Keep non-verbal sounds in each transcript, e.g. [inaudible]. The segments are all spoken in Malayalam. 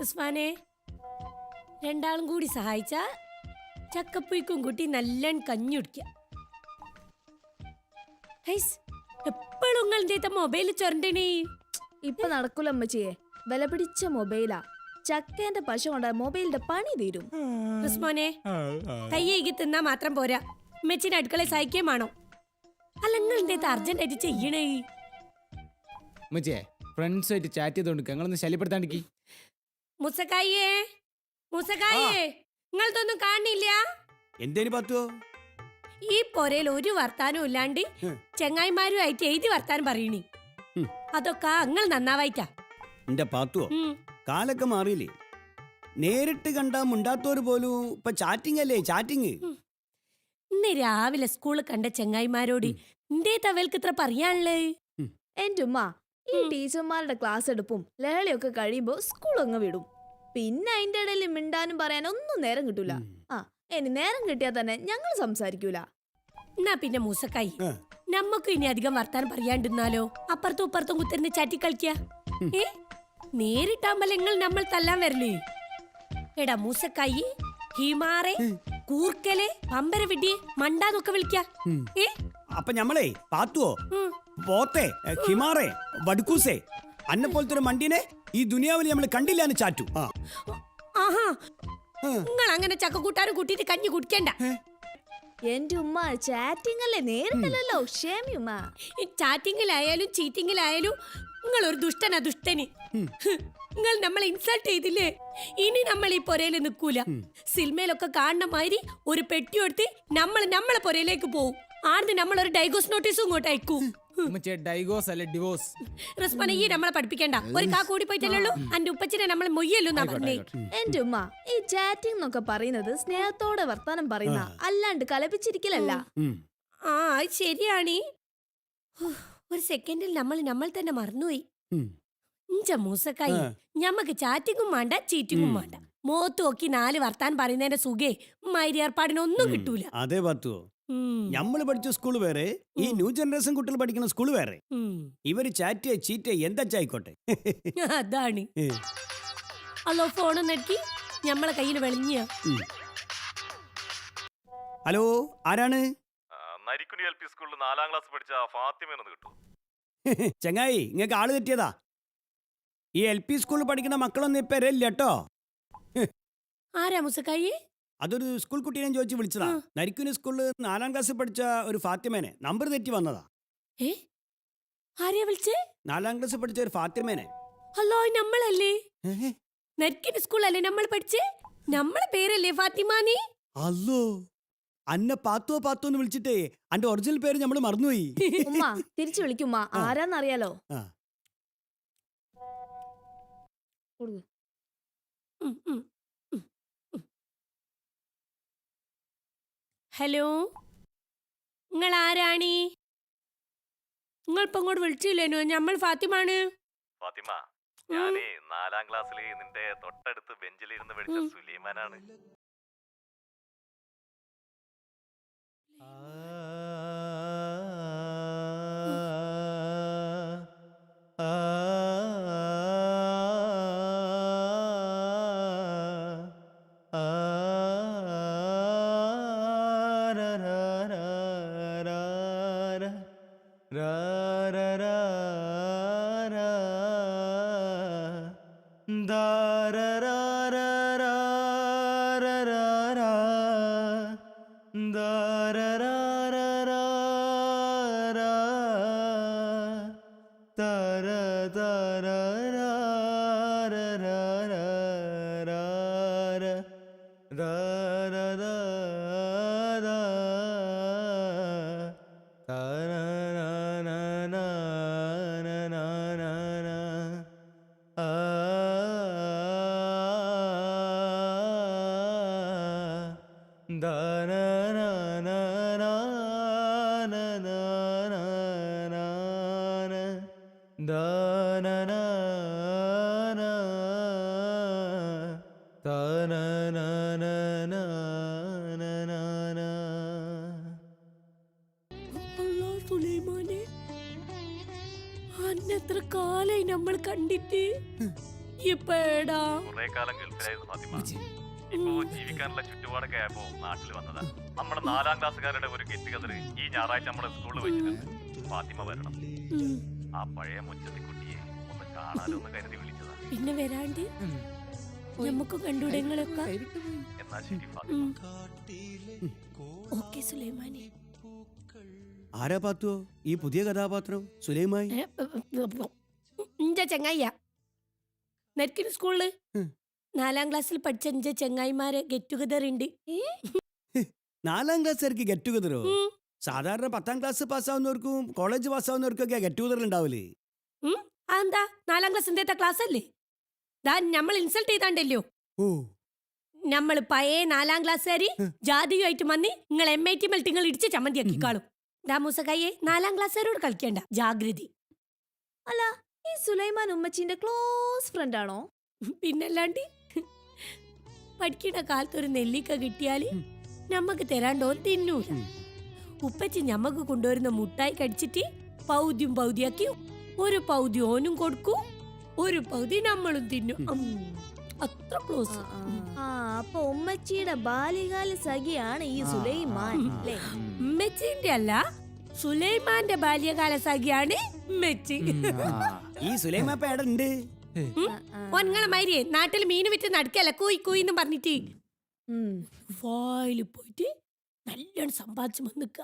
ഉസ്മാനെ രണ്ടാളും കൂടി സഹായിച്ച ചക്കപ്പുയ്ക്കും കുട്ടി നല്ല കഞ്ഞി കുടിക്കാം. എപ്പോഴും മൊബൈൽ ചൊരണ്ടണേ? ഇപ്പൊ നടക്കൂല അമ്മച്ചിയെ. വില പിടിച്ച മൊബൈലാ. ചക്കേന്റെ പശ കൊണ്ട മൊബൈലിന്റെ പണി തീരും. ഉസ്മോനെ കയ്യേക്ക് തിന്നാ മാത്രം പോരാ. മെച്ചിന്റെ അടുക്കളെ സഹായിക്കുകയും വേണോ. അല്ല നിങ്ങൾ അർജന്റ് ആയിട്ട് ചെയ്യണേ? ഫ്രണ്ട്സ് ഫ്രണ്ട്സായിട്ട് ചാറ്റ് ചെയ്തോണ്ട് ഞങ്ങളൊന്ന് ശല്യപ്പെടുത്താണ്ടിക്ക് മുസക്കായിയേ മുസക്കായിയേ നിങ്ങളതൊന്നും കാണില്ല. എന്തേനി പത്തുവോ ഈ പൊരയിൽ ഒരു വർത്താനം ഇല്ലാണ്ട്. ചെങ്ങായിമാരുമായിട്ട് എഴുതി വർത്താനം പറയണി. അതൊക്കെ അങ്ങൾ നന്നാവായിട്ടാ. എന്റെ പാത്തുവോ. കാലൊക്കെ മാറിയില്ലേ? നേരിട്ട് കണ്ടാ മുണ്ടാത്തോര് പോലും ഇപ്പൊ ചാറ്റിംഗ് അല്ലേ ചാറ്റിംഗ് ഇന്ന് രാവിലെ സ്കൂളിൽ കണ്ട ചെങ്ങായിമാരോട് എന്തേ തവൽക്ക് ഇത്ര പറയാനുള്ളേ? എന്റെ ഉമ്മ ഈ ടീച്ചർമാരുടെ ക്ലാസ് എടുപ്പും ലഹളയൊക്കെ കഴിയുമ്പോ സ്കൂൾ അങ്ങ് വിടും. പിന്നെ അതിന്റെ ഇടയിൽ മിണ്ടാനും പറയാനും ഒന്നും നേരം കിട്ടൂല. ആ ഇനി നേരം കിട്ടിയാൽ തന്നെ ഞങ്ങൾ സംസാരിക്കൂല. എന്നാ പിന്നെ മൂസക്കായി. നമ്മക്ക് ഇനി അധികം വർത്താനം പറയാണ്ടിരുന്നാലോ? അപ്പുറത്തും ഇപ്പുറത്തും കുത്തിരുന്ന് ചാറ്റി കളിക്ക. ഏ? നേരിട്ടാകുമ്പോ നിങ്ങൾ നമ്മൾ തല്ലാൻ വരലേ. എടാ മൂസക്കായി ഹിമാറെ കൂർക്കലെ പമ്പര വിടി മണ്ടാന്നൊക്കെ വിളിക്ക. ഏ? അപ്പൊ ഞമ്മളേ പാത്തുവോ? ഉം. പോത്തെ എ, ഹിമാറേ വടുക്കൂസേ അന്നെ പോലത്തെ ഒരു മണ്ടീനെ ഈ ദുനിയാവിൽ നമ്മൾ കണ്ടില്ലാന്ന് ചാറ്റു. ആ. ആഹാ. നിങ്ങൾ അങ്ങനെ ചക്കക്കൂട്ടാരും കൂട്ടിയിട്ട് കഞ്ഞി കുടിക്കണ്ട. എന്റെ ഉമ്മ ചാറ്റിംഗ് അല്ലേ നേരിട്ടല്ലോ ക്ഷേമി ഉമ്മ. ഈ ചാറ്റിങ്ങിലായാലും ചീറ്റിങ്ങിലായാലും നിങ്ങൾ ഒരു ദുഷ്ടനാ. ദുഷ്ടന് നിങ്ങൾ നമ്മളെ ഇൻസൾട്ട് ചെയ്തില്ലേ? ഇനി നമ്മൾ ഈ പൊരയിൽ നിൽക്കൂല സിനിമയിലൊക്കെ കാണുന്ന മാതിരി ഒരു പെട്ടി എടുത്ത് നമ്മൾ നമ്മളെ പൊരയിലേക്ക് പോവും. ആദ്യം നമ്മൾ ഒരു ഡൈഗോസ് നോട്ടീസും ഇങ്ങോട്ട് അയക്കും. ഉമ്മച്ചേ ഡൈഗോസ് അല്ലെ? ഡിവോഴ്സ് റസ്മന ഈ നമ്മളെ പഠിപ്പിക്കണ്ട. ഒരു കാ കൂടി പോയിട്ടല്ലോ ഉപ്പച്ചിനെ നമ്മൾ മൊയ്യല്ലോ എന്നാ പറഞ്ഞേ. എന്റെ ഉമ്മ ഈ ചാറ്റിംഗ് എന്നൊക്കെ പറയുന്നത് സ്നേഹത്തോടെ വർത്താനം പറയുന്ന അല്ലാണ്ട് കലപിച്ചിരിക്കലല്ല. ആ അത് ശരിയാണ്. ഒരു സെക്കൻഡിൽ നമ്മൾ നമ്മൾ തന്നെ മറന്നുപോയി. ഇഞ്ച മൂസക്കായി. ഞമ്മക്ക് ചാറ്റിങ്ങും വേണ്ട ചീറ്റിങ്ങും വേണ്ട. മോത്ത് നോക്കി നാല് വർത്താൻ പറയുന്നതിന്റെ സുഖേ. മൈരി ഏർപ്പാടിനൊന്നും കിട്ടൂല. അതേ പാത്തുവോ. നമ്മൾ പഠിച്ച സ്കൂൾ വേറെ ഈ ന്യൂ ജനറേഷൻ കുട്ടികൾ പഠിക്കുന്ന സ്കൂൾ വേറെ. ഇവർ ചാറ്റ് ചീറ്റ് എന്താച്ചായിക്കോട്ടെ? [laughs] അതാണ്. ഹലോ അല്ലോ ഫോൺ നെക്കി നമ്മളെ കയ്യിൽ വെളിഞ്ഞ ഹലോ ആരാണ്? നരിക്കുനി എൽ പി സ്കൂളിൽ നാലാം ക്ലാസ് പഠിച്ച ഫാത്തിമ എന്ന് കിട്ടും. [laughs] ചങ്ങായി നിങ്ങൾക്ക് ആൾ തെറ്റിയതാ ഈ എൽ പി സ്കൂളിൽ പഠിക്കുന്ന മക്കളൊന്നും ഇപ്പൊ ഇല്ല കേട്ടോ ആരാ മുസക്കായി? അതൊരു സ്കൂൾ കുട്ടീനെ ചോദിച്ച് വിളിച്ചതാ. നരിക്കുനി സ്കൂളിൽ നാലാം ക്ലാസ്സിൽ പഠിച്ച ഒരു ഫാത്തിമേനെ. നമ്പർ തെറ്റി വന്നതാ. ഏ? ആരെയാ വിളിച്ചേ? നാലാം ക്ലാസ്സിൽ പഠിച്ച ഒരു ഫാത്തിമേനെ. അല്ലോ നമ്മളല്ലേ? നരിക്കുനി സ്കൂളല്ലേ നമ്മൾ പഠിച്ചേ? നമ്മളെ പേരല്ലേ ഫാത്തിമാനി അല്ലോ അന്ന പാത്തോ പാത്തോ എന്ന് വിളിച്ചിട്ടേ അന്റെ ഒറിജിനൽ പേര് നമ്മൾ മറന്നുപോയി. ഉമ്മ തിരിച്ചു വിളിക്കുമ്മ ആരാന്നറിയാലോ. കൊടുക്ക്. ഉം, ഉം, ഉം, ഉം. ഹലോ? നിങ്ങൾ ആരാണി നിങ്ങൾ ഇപ്പൊ ഇങ്ങോട്ട് വിളിച്ചില്ലേനു നമ്മൾ ഫാത്തിമാണ്. ഫാത്തിമ ഞാനേ നാലാം ക്ലാസ്സിൽ നിന്റെ തൊട്ടടുത്ത് ബെഞ്ചിലിരുന്ന് പഠിച്ച. സുലൈമാനാണ്. അല്ലാ അന്നെത്ര കാലായി നമ്മൾ കണ്ടിട്ട് ഇപ്പൊ കാലം ഗൾഫിലായിരുന്നു ഫാത്തിമ ഇപ്പോ ജീവിക്കാനുള്ള ചുറ്റുപാടൊക്കെ ആയപ്പോ നാട്ടിൽ വന്നതാ നമ്മുടെ നാലാം ക്ലാസ്സുകാരുടെ ഒരു ഗെറ്റ് ടുഗദർ ഈ ഞായറാഴ്ച നമ്മുടെ സ്കൂളിൽ വെച്ചിട്ടുണ്ട് ഫാത്തിമ വരണം ആ പഴയ മുറ്റത്തെ കുട്ടിയെ ഒന്ന് കാണാനോ എന്ന് കരുതി വിളിച്ചതാ പിന്നെ വരാണ്ട് നമുക്ക് കണ്ടുവിടങ്ങളൊക്കെ എന്നാ ശരി ഫാത്തിമ ഓക്കെ സുലൈമാനി ആരാ പാത്തു ഈ പുതിയ കഥാപാത്രം സുലൈമായി ചെങ്ങായിയാ നെറ്റിന് സ്കൂളിൽ. നാലാം ക്ലാസ്സിൽ പഠിച്ച അഞ്ച ചെങ്ങായിമാരെ ഗെറ്റ് ടുഗദർ ഉണ്ട് നാലാം ക്ലാസ്സുകാർക്ക് ഗെറ്റ് ടുഗദറോ സാധാരണ പത്താം ക്ലാസ് പാസ്സാവുന്നവർക്കും കോളേജ് പാസ്സാവുന്നവർക്കൊക്കെ ഗെറ്റ് ടുഗദർ ഉണ്ടാവില്ലേ? അതെന്താ? നാലാം ക്ലാസ് എന്തേത്ത ക്ലാസ് അല്ലേ ദാ നമ്മൾ ഇൻസൾട്ട് ചെയ്താണ്ടല്ലോ. ഓ. നമ്മൾ പഴയ നാലാം ക്ലാസ്സുകാരി ജാതിയുമായിട്ട് മന്നി നിങ്ങൾ എം ഐ ടി മെൽറ്റ് നിങ്ങൾ ഇടിച്ച് ചമ്മന്തിയാക്കിക്കാളും. ദാമൂസക്കായെ നാലാം ക്ലാസ്സുകാരോട് കളിക്കണ്ട. ജാഗ്രതി. അല്ല ഈ സുലൈമാൻ ഉമ്മച്ചിന്റെ ക്ലോസ് ഫ്രണ്ട് ആണോ? പിന്നല്ലാണ്ട് പഠിക്കുന്ന കാലത്ത് ഒരു നെല്ലിക്ക കിട്ടിയാൽ നമ്മക്ക് തരാണ്ടോ തിന്നൂല. ഉപ്പച്ചി ഞമ്മക്ക് കൊണ്ടുവരുന്ന മുട്ടായി കടിച്ചിട്ട് പൗദ്യം പൗതിയാക്കി ഒരു പൗതി ഓനും കൊടുക്കും ഒരു പൗതി നമ്മളും തിന്നും. അത്ര ക്ലോസ്. ആ അപ്പൊ ഉമ്മച്ചിയുടെ ബാല്യകാല സഖിയാണ് ഈ സുലൈമാൻ അല്ലേ? ഉമ്മച്ചിന്റെ അല്ല സുലൈമാന്റെ ബാല്യകാല സഖിയാണ് ഉമ്മച്ചി. ഈ സുലൈമാപ്പ എവിടെ ഉണ്ട് ഒങ്ങളെ മാതിരിയെ നാട്ടിൽ മീൻ വിറ്റ് നടക്കല്ല കൂയി കൂയി എന്ന് പറഞ്ഞിട്ട്. വായിൽ വായിൽ പോയിട്ട് നല്ലോണം സമ്പാദിച്ചു വന്നിക്ക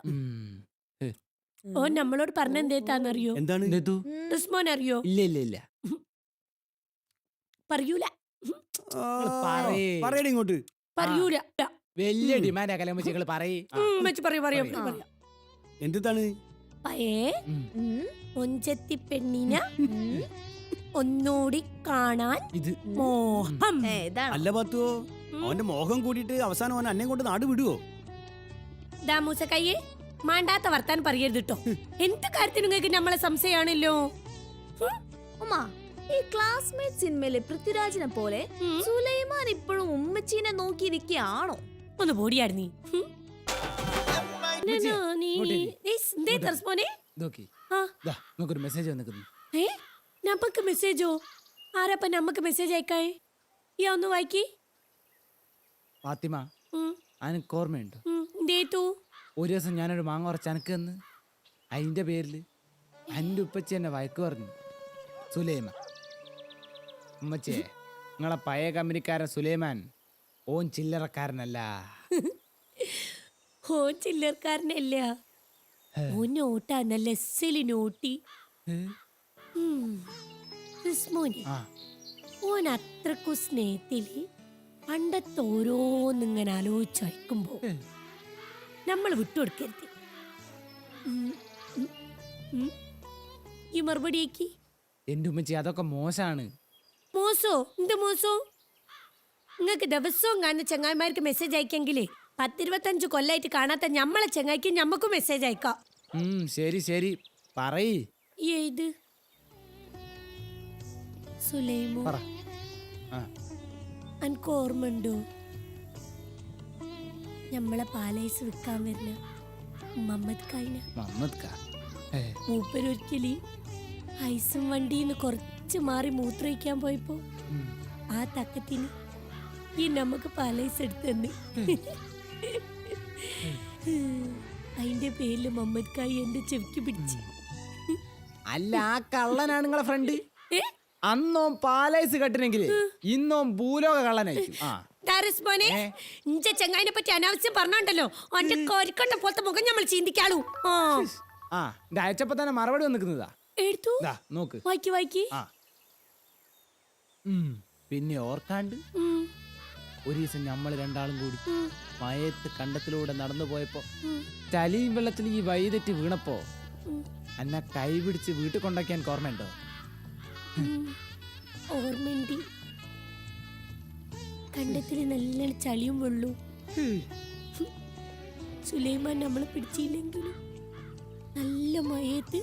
ഓൻ നമ്മളോട് പറഞ്ഞ എന്തേത്താന്നറിയോ എന്താണ്? റിസ്മോൻ അറിയോ ഇല്ല ഇല്ല ഇല്ല. പറയൂല. പറയടി ഇങ്ങോട്ട്. പറയൂല. വലിയ ഡിമാൻഡ് പറയേ. പറയ് എന്താണ് പയേ. ഉം. ഒഞ്ചത്തി പെണ്ണിനെ ഉം. ഒന്നൂടി കാണാൻ ഇത് മോഹം. ഏ, ഇതാണോ? അല്ല പാത്തുവോ അവന്റെ മോഹം കൂടിയിട്ട് അവസാനം അവൻ അന്നെ കൊണ്ട് നാട് വിടുവോ? ദാമൂസ കയ്യെ മാണ്ടാത്ത വർത്താൻ പറയരുത് കേട്ടോ എന്ത് കാര്യത്തിന് നിങ്ങൾക്ക് നമ്മളെ സംശയമാണല്ലോ? ഉമ്മ ഈ ക്ലാസ്മേറ്റ് സിനിമയിലെ പൃഥ്വിരാജിനെ പോലെ ഉം. സുലൈമാൻ ഇപ്പോഴും ഉമ്മച്ചീനെ നോക്കിയിരിക്കുകയാണോ ഒന്ന് പോടിയാട് നീ? ഹും. നീ- നോക്കി. ആ. ദാ നമുക്കൊരു മെസ്സേജ് വന്നിരിക്കുന്നു ഏ? നമുക്ക് മെസ്സേജോ ആരപ്പ നമുക്ക് മെസ്സേജ് അയക്കായ? ഈ ഒന്ന് വായിക്കി. ഫാത്തിമ അനക്ക് ഓർമ്മയുണ്ട്? എന്തേത്തു ഒരു ദിവസം ഞാനൊരു മാങ്ങ ഉറച്ച് അനക്ക് തന്ന്. അതിന്റെ പേരിൽ എന്റെ ഉപ്പച്ചി എന്നെ വഴക്ക് പറഞ്ഞു. സുലൈമ ഉമ്മച്ചേ നിങ്ങളെ പഴയ കമ്പനിക്കാരൻ സുലൈമാൻ ഓൻ ചില്ലറക്കാരനല്ല. [laughs] ഓ ചില്ലറക്കാരനല്ല. ഓ നോട്ടാ നല്ല എസ്സിൽ നോട്ടി. ഓൻ അത്രക്കു സ്നേഹത്തിൽ പണ്ടത്തെ ഓരോന്നിങ്ങനെ ആലോചിച്ച് വയ്ക്കുമ്പോ. നമ്മൾ വിട്ടുകൊടുക്കരുത്. ഈ മറുപടിയേക്ക്? എന്റെ ഉമ്മച്ചി അതൊക്കെ മോശാണ്. മോശോ എന്ത് മോശോ നിങ്ങൾക്ക് ദിവസവും കാണുന്ന ചങ്ങായിമാർക്ക് മെസ്സേജ് അയക്കെങ്കിലേ പത്തിരുപത്തഞ്ച് കൊല്ലായിട്ട് കാണാത്ത ഞമ്മളെ ചങ്ങായിക്ക് ഞമ്മക്കും മെസ്സേജ് അയക്കാം. ശരി ശരി. പറയ്. ഏത്? സുലൈമോ. അനക്ക് ഓർമ്മയുണ്ടോ ഞമ്മളെ പാലൈസ് വിൽക്കാൻ വരുന്ന മുഹമ്മദ് കായിന മമ്മദ് കാ മൂപ്പരൊരിക്കലി ഐസും വണ്ടിന്ന് കുറച്ച് മാറി മൂത്രയിക്കാൻ പോയപ്പോ ആ തക്കത്തിന് ഈ നമുക്ക് പാലൈസ് എടുത്തന്ന്. അതിന്റെ പേരിൽ മമ്മദ് കായി എന്റെ ചെവിക്ക് പിടിച്ച്. അല്ല ആ കള്ളനാണ് നിങ്ങളെ ഫ്രണ്ട് ഏ? അന്നോൻ പാലൈസ് കെട്ടിനെങ്കിൽ ഇന്നോൻ ഭൂലോക കള്ളനായിരിക്കും. ആ. മോനെ ഇഞ്ച ചെങ്ങായിനെ പറ്റി അനാവശ്യം പറഞ്ഞോണ്ടല്ലോ. അവന്റെ കോരിക്കൊണ്ട പോലത്തെ മുഖം നമ്മൾ ചിന്തിക്കാളൂ. ആ. ആ അയച്ചപ്പോ തന്നെ മറുപടി വന്നിക്കുന്നതാ എടുത്തു. നോക്ക്. വായിക്കി വായിക്കി. പിന്നെ ഓർക്കാണ്ട് ഒരു ദിവസം നമ്മൾ രണ്ടാളും കൂടി മയത്ത് കണ്ടത്തിലൂടെ നടന്നു പോയപ്പോ ഉം, ചലിയും വെള്ളത്തിൽ ഈ വൈതെറ്റി വീണപ്പോ ഉം, എന്നെ കൈ പിടിച്ച് വീട്ടിൽ കൊണ്ടാക്കിയാൻ ഓർമ്മയുണ്ടോ. ഓർമ്മയുണ്ട്. കണ്ടത്തിൽ നല്ല ചളിയും വെള്ളവും. സുലൈമാൻ നമ്മളെ പിടിച്ചില്ലെങ്കിലും നല്ല മയത്ത്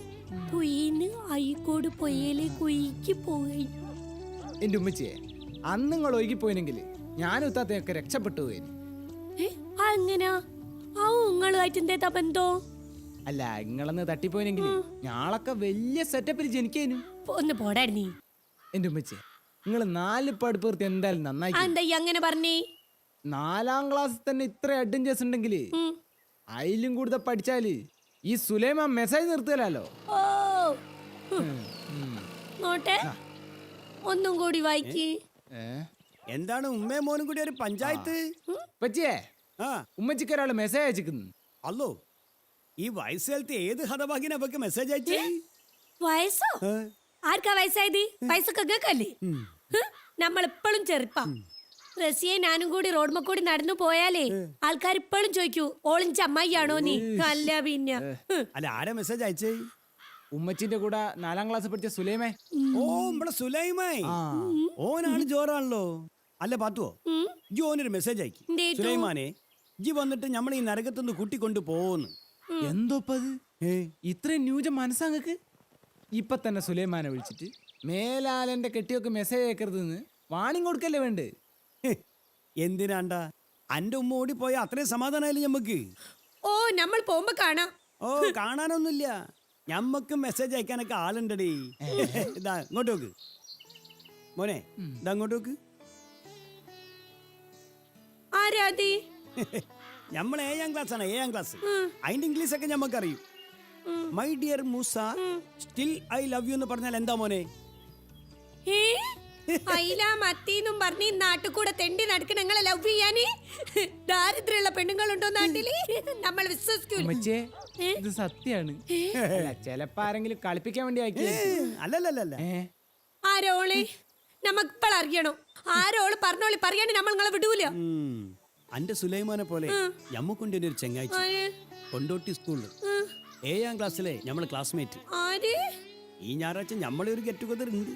കുയിന്ന് അയ്യക്കോട് പൊയ്യലേക്ക് ഒഴുക്കി പോയി. എന്റെ ഉമ്മച്ചിയെ അന്ന് നിങ്ങൾ ഒഴുകിപ്പോയിനെങ്കിൽ ഞാനും ഇത്താത്തയൊക്കെ രക്ഷപ്പെട്ടു പോയി. ഏ അങ്ങനാ ആ ഉങ്ങളുമായിട്ട് എന്തേതാ ബന്ധോ അല്ല നിങ്ങളന്ന് തട്ടിപ്പോയിനെങ്കിൽ ഞാളൊക്കെ വലിയ സെറ്റപ്പിൽ ജനിക്കേനു. ഒന്ന് പോടാ നീ എന്റെ ഉമ്മച്ചിയെ നിങ്ങൾ നാല് പഠിപ്പ് നിർത്തി എന്തായാലും നന്നായി എന്താ ഈ അങ്ങനെ പറഞ്ഞേ? നാലാം ക്ലാസ്സിൽ തന്നെ ഇത്ര അഡ്വഞ്ചേഴ്സ് ഉണ്ടെങ്കിൽ ഉം. അതിലും കൂടുതൽ പഠിച്ചാൽ ഈ സുലൈമാ മെസ്സേജ് നിർത്തലല്ലോ ഓ. നോട്ടെ. ഒന്നും കൂടി വായിക്ക്. എന്താണ് ഉമ്മയും മോനും കൂടി ഒരു പഞ്ചായത്ത്? പറ്റിയേ ആ. ഉമ്മച്ചിക്ക് ഒരാൾ മെസ്സേജ് അയച്ചിക്കുന്നു അല്ലോ ഈ വയസ്സുകാലത്ത് ഏത് ഹതഭാഗ്യനെ അവക്ക് മെസ്സേജ് അയച്ചേ വയസ്സോ? ആർക്കാ വയസ്സായത്? വയസ്സൊക്കെ കേക്കല്ലേ? നമ്മൾ ഇപ്പോഴും ചെറുപ്പാ. റസിയെ ഞാനും കൂടി റോഡ്മ കൂടി നടന്നു പോയാലേ ആൾക്കാർ ഇപ്പോഴും ചോദിക്കൂ ഓളിഞ്ച അമ്മായിയാണോ നീ? അല്ല പിന്നെ. അല്ല ആരാ മെസ്സേജ് അയച്ചേ? ഉമ്മച്ചിന്റെ കൂടെ നാലാം ക്ലാസ് പഠിച്ച സുലൈമേ. ഓ നമ്മുടെ സുലൈമായി ഓനാണ് ജോറാണല്ലോ. അല്ല പാത്തുവോ. ജി ഓനൊരു മെസ്സേജ് അയക്കി. സുലൈമാനെ ജി വന്നിട്ട് നമ്മൾ ഈ നരകത്തുനിന്ന് കൂട്ടിക്കൊണ്ട് പോവുന്നു. എന്തോപ്പത് ഏ ഇത്രയും ന്യൂജ മനസ്സാങ്ങക്ക് ഇപ്പൊ തന്നെ സുലൈമാനെ വിളിച്ചിട്ട് മേലാലന്റെ കെട്ടിയൊക്കെ മെസ്സേജ് അയക്കരുതെന്ന് വാണിംഗ് കൊടുക്കല്ലേ വേണ്ട? എന്തിനാണ്ട അന്റെ ഉമ്മ ഓടി ഓടിപ്പോയ അത്രയും സമാധാനമായില്ലേ ഞമ്മക്ക്? ഓ നമ്മൾ പോകുമ്പോ കാണാം. ഓ കാണാനൊന്നുമില്ല. ഞമ്മക്ക് മെസ്സേജ് അയക്കാനൊക്കെ ആളുണ്ടടി. ഇതാ ഇങ്ങോട്ട് നോക്ക്. മോനെ ഇതാ ഇങ്ങോട്ട് നോക്ക്. ഞമ്മൾ നമ്മൾ ഏഴാം ക്ലാസ് ആണ് ഏഴാം ക്ലാസ് അതിന്റെ ഇംഗ്ലീഷ് ഒക്കെ ഞമ്മക്ക് അറിയും my dear Moosa still I love you എന്ന് പറഞ്ഞാൽ എന്താ മോനെ? അയില മത്തീന്നും പറഞ്ഞ് ഈ നാട്ടിൽ കൂടെ തെണ്ടി നടക്കണ ഞങ്ങളെ ലവ് ചെയ്യാന്? ദാരിദ്ര്യമുള്ള പെണ്ണുങ്ങളുണ്ടോ നാട്ടിൽ? നമ്മൾ വിശ്വസിക്കൂല. ഉമ്മച്ചേ ഇത് സത്യാണ്. അല്ല, ചെലപ്പോ ആരെങ്കിലും കളിപ്പിക്കാൻ വേണ്ടി ആക്കിയായിരിക്കും. അല്ലല്ലല്ല ആരോൾ നമുക്ക് ഇപ്പോൾ അറിയണം. ആരോൾ പറഞ്ഞോളി? പറയാണ്ട് നമ്മൾ നിങ്ങളെ വിടൂല. അന്റെ സുലൈമാനെ പോലെ ഞമ്മക്കൊണ്ട് ഒരു ചെങ്ങാഴ്ച കൊണ്ടോട്ടി സ്കൂളിൽ. ഏഴാം ക്ലാസ്സിലെ നമ്മളെ ക്ലാസ്മേറ്റ് ആര്? ഈ ഞായറാഴ്ച നമ്മളെ ഒരു ഗെറ്റ് ടുഗദർ ഉണ്ട്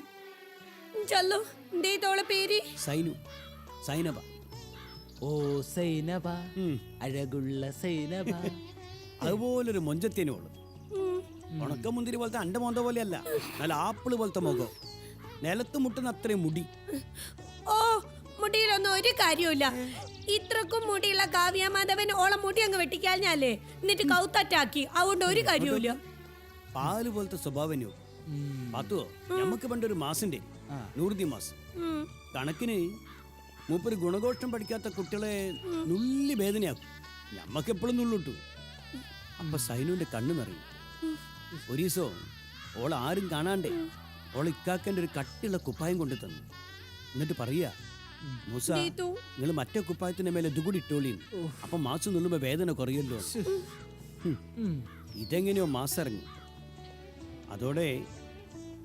ചല്ലോ. ദേ തോളെ പേര്? സൈനു. സൈനബ. ഓ സൈനബ. അഴകുള്ള സൈനബ. [laughs] അതുപോലൊരു മൊഞ്ചത്തേനുള്ളു ഉണക്ക ഉണക്കമുന്തിരി പോലത്തെ അണ്ട മോന്ത പോലെയല്ല. നല്ല ആപ്പിൾ പോലത്തെ മുഖം. നിലത്ത് മുട്ടുന്ന അത്രയും മുടി. മുടിയിലൊന്നും ഒരു കാര്യമില്ല ഇത്രക്കും മുടിയുള്ള കാവ്യ മാധവൻ ഓളം മുടി അങ്ങ് വെട്ടിക്കാഞ്ഞാലേ എന്നിട്ട് കൗത്തറ്റാക്കി. അതുകൊണ്ട് ഒരു കാര്യമില്ല പാൽ പോലത്തെ സ്വഭാവനോ? നമുക്ക് പണ്ടൊരു മാസിന്റെ നൂറുദി മാസ്. ഉം. കണക്കിന് മൂപ്പര് ഗുണഘോഷം പഠിക്കാത്ത കുട്ടികളെ നുള്ളി വേദനയാക്കും. ഞമ്മക്ക് എപ്പോഴും നുള്ളിട്ടു. അപ്പൊ സൈനുവിന്റെ കണ്ണു നിറയും. ഒരു ദിവസം ഓൾ ആരും കാണാണ്ടേ ഓൾ ഇക്കാക്കന്റെ ഒരു കട്ടിയുള്ള കുപ്പായം കൊണ്ടു തന്നു എന്നിട്ട് പറയാ മൂസ. നിങ്ങൾ മറ്റേ കുപ്പായത്തിന്റെ മേലെ ഇതുകൂടി ഇട്ടോളീ അപ്പൊ മാസം നുള്ളുമ്പോ വേദന കുറയല്ലോ. ഇതെങ്ങനെയോ മാസം ഇറങ്ങി അതോടെ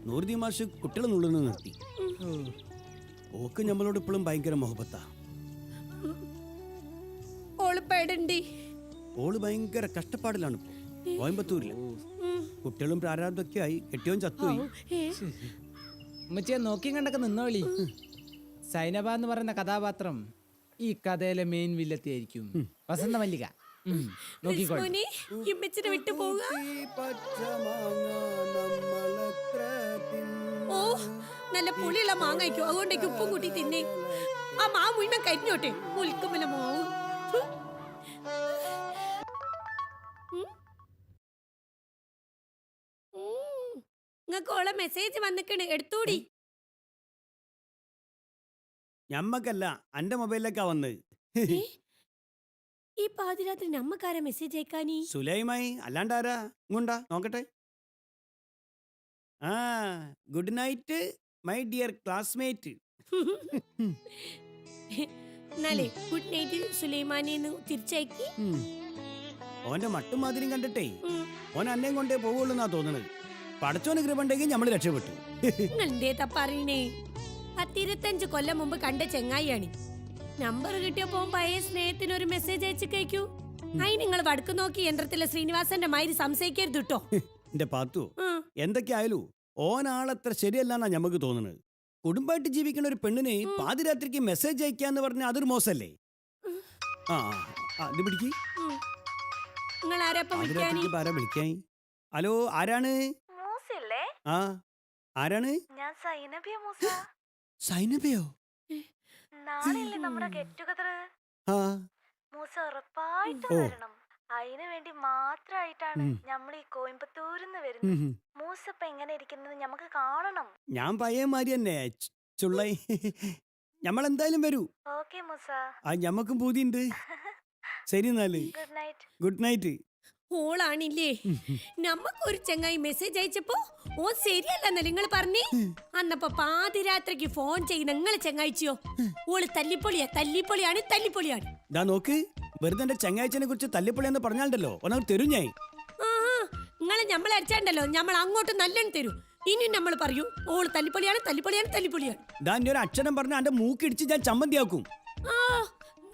നൂറുദി മാഷ് കുട്ടികളെ നുള്ളുന്ന നിർത്തി ഓക്ക് നമ്മളോട് ഇപ്പോഴും ഭയങ്കര മുഹബത്താ ഓൾ ഭയങ്കര കഷ്ടപ്പാടിലാണ് കോയമ്പത്തൂരിൽ കുട്ടികളും പ്രാരാബ്ദൊക്കെ ആയി കെട്ടിയവൻ ചത്തുപോയി ഉമ്മച്ചിയെ നോക്കി കണ്ടൊക്കെ നിന്നോളി സൈനബ എന്ന് പറയുന്ന കഥാപാത്രം ഈ കഥയിലെ മെയിൻ വില്ലത്തിയായിരിക്കും. വസന്ത മല്ലിക നോക്കിക്കോളി. ഇമ്മച്ചിനെ വിട്ടു പോവുക. ഓ നല്ല പുളിയുള്ള മാങ്ങയ്ക്കോ. അതുകൊണ്ടേക്ക് ഉപ്പും കൂട്ടി തിന്നേ. ആ മാ മുഴുവൻ കരിഞ്ഞോട്ടെ. ഉൽക്കുമല മാവ്. നിങ്ങൾക്ക് ഓളെ മെസ്സേജ് വന്നിക്കണ്. എടുത്തൂടി. ഞമ്മക്കല്ല അന്റെ മൊബൈലിലേക്കാ വന്നത് ഏ? ഈ പാതിരാത്രി നമ്മക്കാരാ മെസ്സേജ് അയക്കാനീ? സുലൈമായി അല്ലാണ്ടാരാ? ഇങ്ങോണ്ടാ നോക്കട്ടെ. ആ good night my dear classmate. എന്നാലേ ഗുഡ് നൈറ്റ് സുലൈമാനിന്ന് തിരിച്ചയക്കി. ഓന്റെ മട്ടും മാതിരിയും കണ്ടിട്ടേ. ഉം. ഓൻ അന്നേം കൊണ്ടേ പോവുള്ളൂ എന്നാ തോന്നുന്നത് പടച്ചോന് കൃപണ്ടെങ്കിൽ നമ്മൾ രക്ഷപ്പെട്ടു. നിങ്ങൾ എന്തേത്താ പറയണേ പത്തിരുപത്തഞ്ച് കൊല്ലം മുമ്പ് കണ്ട ചെങ്ങായിയാണ്. നമ്പർ കിട്ടിയപ്പോ പഴയ സ്നേഹത്തിന് ഒരു മെസ്സേജ് അയച്ചു കഴിക്കൂ അയി നിങ്ങൾ വടക്ക് നോക്കി യന്ത്രത്തിലെ ശ്രീനിവാസന്റെ മാതിരി സംശയിക്കരുത് കേട്ടോ എന്റെ പാത്തു. എന്തൊക്കെയായാലും ഓനാളത്ര ശരിയല്ലെന്നാ ഞമ്മക്ക് തോന്നുന്നത് കുടുംബമായിട്ട് ജീവിക്കുന്ന ഒരു പെണ്ണിനെ പാതിരാത്രിക്ക് മെസ്സേജ് അയക്കാന്ന് പറഞ്ഞാൽ അതൊരു മോശല്ലേ? ആ ഇത് പിടിക്ക്. ആരാ ഹലോ ആരാണ്? മൂസല്ലേ? ആ ആരാണ്? ഞാൻ സൈനബിയ മൂസ. സൈനബയോ? നാളെയല്ലേ നമ്മുടെ ഗെറ്റ് ടുഗദർ ആ. മൂസ ഉറപ്പായിട്ടും ഓ. വരണം. അതിനു വേണ്ടി മാത്രായിട്ടാണ് ഉം. നമ്മൾ ഈ കോയമ്പത്തൂരിന്ന് വരുന്നത്. ഉം. മൂസ ഇപ്പൊ എങ്ങനെ ഇരിക്കുന്നത് നമുക്ക് കാണണം. ഞാൻ പയ്യന്മാരി തന്നെ ചുള്ളൈ [laughs] ഞമ്മൾ എന്തായാലും വരൂ. ഓക്കെ മൂസ. ആ ഞമ്മക്കും പൂതിയുണ്ട്. [laughs] ശരി എന്നാൽ. Good night. Good night. ഓളാണില്ലേ നമ്മക്കൊരു ചങ്ങായി മെസ്സേജ് അയച്ചപ്പോ ഓ ശരിയല്ലെന്ന് നിങ്ങൾ പറഞ്ഞേ? അന്നപ്പോ പാതിരാത്രിക്ക് ഫോൺ ചെയ്ത് നിങ്ങൾ ചങ്ങായിച്ചോ ഓൾ തല്ലിപ്പൊളിയാ തല്ലിപ്പൊളിയാണ് തല്ലിപ്പൊളിയാണ്. ഇതാ നോക്ക് വെറുതെ എന്റെ ചങ്ങായിച്ചനെ കുറിച്ച് തല്ലിപ്പൊളി എന്ന് പറഞ്ഞാണ്ടല്ലോ ഒന്നവർ തരും ഞാൻ ആഹാ നിങ്ങളെ നമ്മൾ അടിച്ചാണ്ടല്ലോ നമ്മൾ അങ്ങോട്ട് നല്ലൻ തരൂ. ഇനിയും നമ്മൾ പറയൂ ഓൾ തല്ലിപ്പൊളിയാണ് തല്ലിപ്പൊളിയാണ് തല്ലിപ്പൊളിയാണ്. എന്റെ ഒരു അക്ഷരം പറഞ്ഞ എന്റെ മൂക്കിടിച്ച് ഞാൻ ചമ്മന്തിയാക്കും. ആ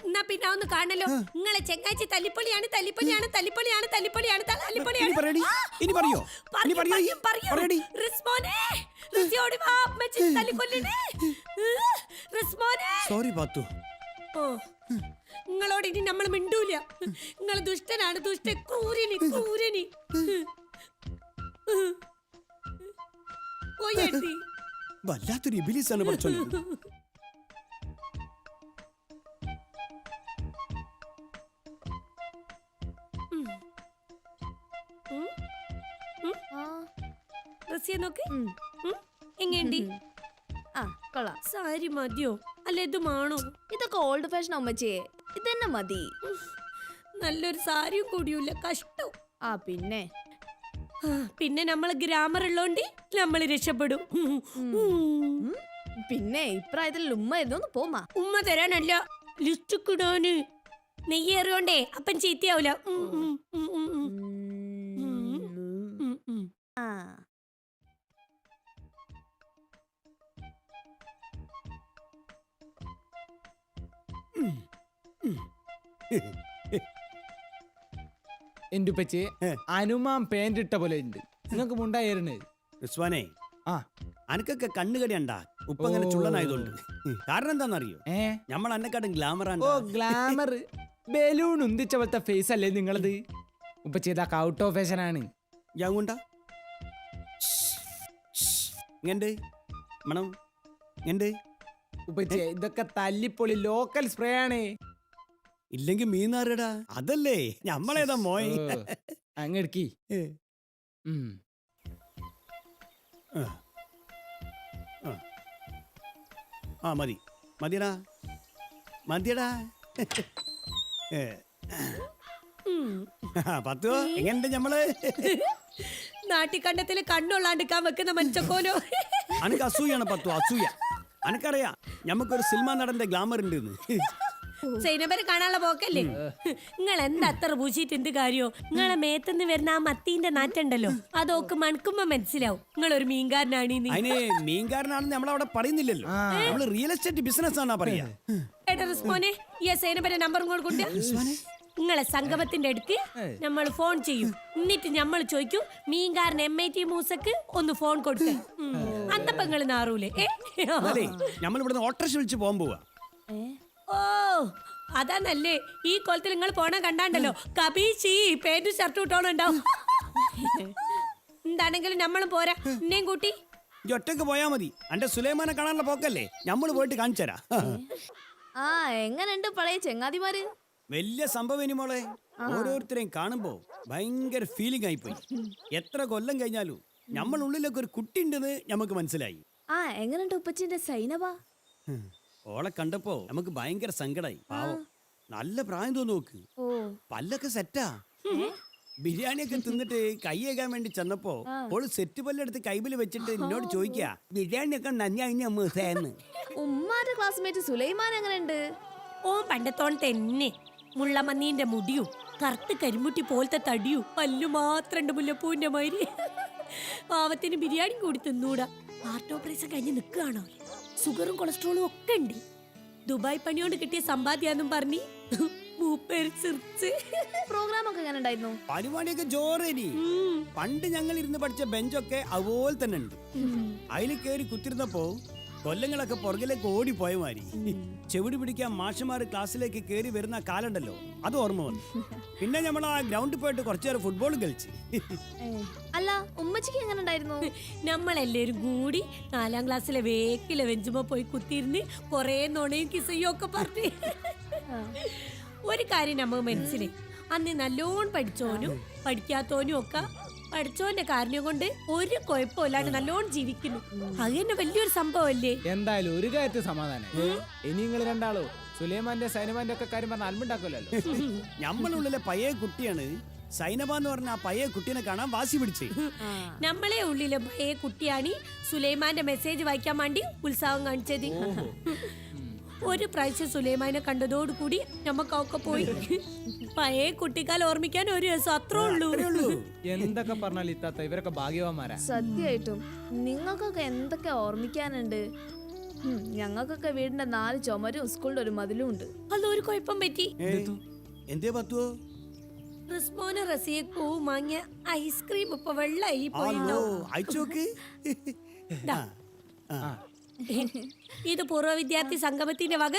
എന്നാ പിന്നെ ഒന്ന് കാണല്ലോ. നിങ്ങളെ ചെങ്ങാച്ചി തല്ലിപ്പൊളിയാണ് തല്ലിപ്പൊളിയാണ് തല്ലിപ്പൊളിയാണ് തല്ലിപ്പൊളിയാണ് തല്ലിപ്പൊളിയാണ്. ഇനി പറയോ? ഇനി പറയോ പറയും? പറയും പറയടി. റിസ്മോനെ റിസിയോടി വാ അമ്മച്ചി തല്ലിക്കൊല്ലണേ. റിസ്മോനെ. സോറി പാത്തു. നിങ്ങളോട് ഇനി നമ്മൾ മിണ്ടൂല. നിങ്ങൾ ദുഷ്ടനാണ് ദുഷ്ട ക്രൂരനി ക്രൂരനി. വല്ലാത്തൊരു ഇബിലിസാണ് പഠിച്ചോണ്ട് റസിയ നോക്ക്. എങ്ങേണ്ടി ആ കൊള്ളാം. സാരി മതിയോ? അല്ല ഇത് മാണോ? ഇതൊക്കെ ഓൾഡ് ഫാഷൻ അമ്മച്ചേ ഇതന്നെ മതി. നല്ലൊരു സാരിയും കൂടിയില്ല കഷ്ടം. ആ പിന്നെ? പിന്നെ നമ്മൾ ഗ്രാമർ ഉള്ളോണ്ടി നമ്മൾ രക്ഷപ്പെടും. പിന്നെ ഇപ്രായത്തിൽ ഉമ്മ ഇരുന്നൊന്ന് പോമാ. ഉമ്മ തരാനല്ല ലിസ്റ്റ് കിടാന് നെയ്യേറിയോണ്ടേ അപ്പൻ ചീത്തയാവൂല. എന്റെ ഉപ്പച്ചി. അനുമാൻ പാന്റ് ഇട്ട പോലെ ഉണ്ട്. നിങ്ങൾക്ക് മുണ്ടായിരുന്നു റിസ്വാനെ ആ. അനക്കൊക്കെ കണ്ണുകടിയണ്ടാ ഉപ്പ അങ്ങനെ. ചുള്ളനായതുകൊണ്ട്. കാരണം എന്താണെന്നറിയോ നമ്മൾ അന്നെക്കാട്ടും ആണ് ഓ ഗ്ലാമർ ബലൂൺ ഉന്തിച്ച പോലത്തെ ഫേസ് അല്ലേ നിങ്ങളത്? ഉപ്പ ചെയ്താക്ക ഔട്ട് ഓഫ് ഫാഷൻ ആണ്. ഇങ്ങണ്ട്. മണം. ഇങ്ങണ്ട്. ഉപ്പച്ചി ഇതൊക്കെ തല്ലിപ്പൊളി ലോക്കൽ സ്പ്രേ ആണ്. ഇല്ലെങ്കിൽ മീനാറിടാ അതല്ലേ. ഞമ്മളേതാ മോയ് അങ്ങെടുക്കി. ആ. മതി. മതിയടാ. മതിയടാ. പത്തോ. എങ്ങനെ ഞമ്മൾ? നാട്ടിക്കണ്ടത്തിൽ കണ്ണുള്ളാണ്ടിക്കാൻ വെക്കുന്ന മനുഷ്യക്കോലോ? അനക്ക് അസൂയാണ് പത്തു. അസൂയ. അനക്കറിയാം. ഞമ്മക്കൊരു സിനിമ നടന്റെ ഗ്ലാമർ ഉണ്ട് സൈനബരെ കാണാനുള്ള പോക്കല്ലേ? നിങ്ങൾ എന്താ അത്ര പൂശിയിട്ട് എന്ത് കാര്യോ? നിങ്ങളെ മേത്തുനിന്ന് വരുന്ന ആ മത്തീന്റെ നാറ്റുണ്ടല്ലോ അതൊക്കെ മണക്കുമ്പോ മനസ്സിലാവും. നിങ്ങൾ ഒരു മീൻകാരനാണ് അതിന് മീൻകാരനാണെന്ന് നമ്മളവിടെ പറയുന്നില്ലല്ലോ. നമ്മൾ റിയൽ എസ്റ്റേറ്റ് ബിസിനസ് ആണാ പറയാ. ഏട്ടാ റിസ്മോനെ ഈ സൈനബരെ നമ്പർ കൂടെ കൊണ്ട് നിങ്ങളെ സംഗമത്തിന്റെ അടുത്ത് നമ്മൾ ഫോൺ ചെയ്യും. എന്നിട്ട് നമ്മൾ ചോദിക്കും മീൻകാരൻ എം ഐ ടി മൂസക്ക് ഒന്ന് ഫോൺ കൊടുക്ക. അന്നപ്പോ നിങ്ങൾ നാറൂലേ? നമ്മൾ ഇവിടെ ഓട്ടോറിക്ഷ വിളിച്ച് പോകാൻ പോവാ. ഏ? ഓ അതാന്നല്ലേ ഈ കൊലത്തിൽ നിങ്ങൾ പോണ കണ്ടാണ്ടല്ലോ. കബീച്ചി പേന്റും ഷർട്ടും ഇട്ടോണുണ്ടാവും എന്താണെങ്കിലും നമ്മളും പോരാ. എന്നെയും കൂട്ടി. ഒറ്റയ്ക്ക് പോയാ മതി. അന്റെ സുലൈമാനെ കാണാനുള്ള പോക്കല്ലേ. നമ്മൾ പോയിട്ട് കാണിച്ചു തരാ ആ എങ്ങനെയുണ്ട് പഴയ ചെങ്ങാതിമാര്? വലിയ സംഭവം ഇനി മോളെ. ഓരോരുത്തരെയും കാണുമ്പോ ഭയങ്കര ഫീലിംഗ് ആയിപ്പോയി. എത്ര കൊല്ലം കഴിഞ്ഞാലും നമ്മളുള്ളിലൊക്കെ ഒരു കുട്ടി ഉണ്ടെന്ന് നമുക്ക് മനസ്സിലായി. ആ എങ്ങനെയുണ്ട് ഉപ്പച്ചിന്റെ സൈനവ. ഓളെ കണ്ടപ്പോ നമുക്ക് ഭയങ്കര സങ്കടായി. പാവം. നല്ല പ്രായം തോന്നു നോക്ക് ഓ. പല്ലൊക്കെ സെറ്റാ ബിരിയാണിയൊക്കെ തിന്നിട്ട് കൈയേകാൻ വേണ്ടി ചെന്നപ്പോ ഓൾ സെറ്റ് പല്ലെടുത്ത് കൈബിൽ വെച്ചിട്ട് എന്നോട് ചോദിക്കാ ബിരിയാണിയൊക്കെ നഞ്ഞ മൂസേന്ന് ഉമ്മാന്റെ ക്ലാസ്മേറ്റ് സുലൈമാൻ എങ്ങനെയുണ്ട്? ഓ പണ്ടത്തോൺ തന്നെ. മുള്ളമന്നീന്റെ മുടിയും കറുത്ത് കരിമുട്ടി പോലത്തെ തടിയും പല്ലു മാത്രണ്ട് മുല്ലപ്പൂവിന്റെ മാതിരി. പാവത്തിന് ബിരിയാണി കൂടി തിന്നൂടാ. പാർട്ട് ഓപ്പറേഷൻ കഴിഞ്ഞ് നിൽക്കുകയാണോ ഷുഗറും കൊളസ്ട്രോളും ഒക്കെ ഉണ്ട്. ദുബായ് പണിയോണ്ട് കിട്ടിയ സമ്പാദ്യാന്നും പറഞ്ഞു മൂപ്പേര് ചിറിച്ച്. പ്രോഗ്രാം ഒക്കെ എങ്ങനെ ഉണ്ടായിരുന്നു? പരിപാടിയൊക്കെ ജോറേനി. ഉം. പണ്ട് ഞങ്ങൾ ഇരുന്ന് പഠിച്ച ബെഞ്ചൊക്കെ അതുപോലെ തന്നെ ഉണ്ട്. അതിൽ കയറി കുത്തിരുന്നപ്പോ കൊല്ലങ്ങളൊക്കെ പുറകിലേക്ക് ഓടിപ്പോയ മാതിരി ചെവിടി പിടിക്കാൻ മാഷമാർ ക്ലാസ്സിലേക്ക് കയറി വരുന്ന കാലുണ്ടല്ലോ അത് ഓർമ്മ വന്നു. പിന്നെ നമ്മൾ ആ ഗ്രൗണ്ടിൽ പോയിട്ട് കുറച്ചു നേരം ഫുട്ബോൾ കളിച്ച്. അല്ല ഉമ്മച്ചിക്ക് എങ്ങനെ ഉണ്ടായിരുന്നു? നമ്മളെല്ലാരും കൂടി നാലാം ക്ലാസ്സിലെ വേക്കിലെ വെഞ്ചുമ്പോ പോയി കുത്തിയിരുന്ന് കൊറേ നുണയും കിസയും ഒക്കെ പറഞ്ഞു. ഒരു കാര്യം നമ്മൾ മനസ്സിലായി. അന്ന് നല്ലോണം പഠിച്ചോനും പഠിക്കാത്തോനും ഒക്കെ പഠിച്ചോന്റെ കാരണം കൊണ്ട് ഒരു കുഴപ്പമില്ലാണ്ട് നല്ലോണം ജീവിക്കുന്നു. അത് തന്നെ വലിയൊരു സംഭവമല്ലേ? എന്തായാലും ഒരു കാര്യത്തിൽ സമാധാനം. ഇനി നിങ്ങൾ രണ്ടാളോ സുലൈമാന്റെ സൈനമാന്റെ ഒക്കെ കാര്യം പറഞ്ഞാൽ അൽമുണ്ടാക്കുമല്ലോ. [laughs] നമ്മളുള്ളിലെ പയ്യ കുട്ടിയാണ് സൈനബ എന്ന് പറഞ്ഞ ആ പയ്യ കുട്ടീനെ കാണാൻ വാശി പിടിച്ചേ. നമ്മളെ ഉള്ളിലെ പയ്യ കുട്ടിയാണ് സുലൈമാന്റെ മെസ്സേജ് വായിക്കാൻ വേണ്ടി ഉത്സാഹം കാണിച്ചത്. [laughs] ഒരു പ്രാവശ്യം സുലൈമാനെ കണ്ടതോടുകൂടി നമുക്കൊക്കെ പോയി. പഴയ കുട്ടിക്കാലം ഓർമ്മിക്കാൻ ഒരു രസം അത്രേ ഉള്ളൂ. [laughs] എന്തൊക്കെ പറഞ്ഞാൽ ഇത്താത്ത ഇവരൊക്കെ ഭാഗ്യവാന്മാരാ. സത്യമായിട്ടും. നിങ്ങൾക്കൊക്കെ എന്തൊക്കെ ഓർമ്മിക്കാനുണ്ട്? ഉം, ഞങ്ങൾക്കൊക്കെ വീടിന്റെ നാല് ചുമരും സ്കൂളിന്റെ ഒരു മതിലും ഉണ്ട്. അതൊരു കുഴപ്പം പറ്റി. എന്തേ പത്തുവോ? റിസ്മോന് റസിയക്കൂ വാങ്ങിയ ഐസ്ക്രീം ഇപ്പൊ വെള്ളായി പോയി അയച്ചോക്ക് ദാ. ഇത് പൂർവ വിദ്യാർത്ഥി സംഗമത്തിന്റെ വക.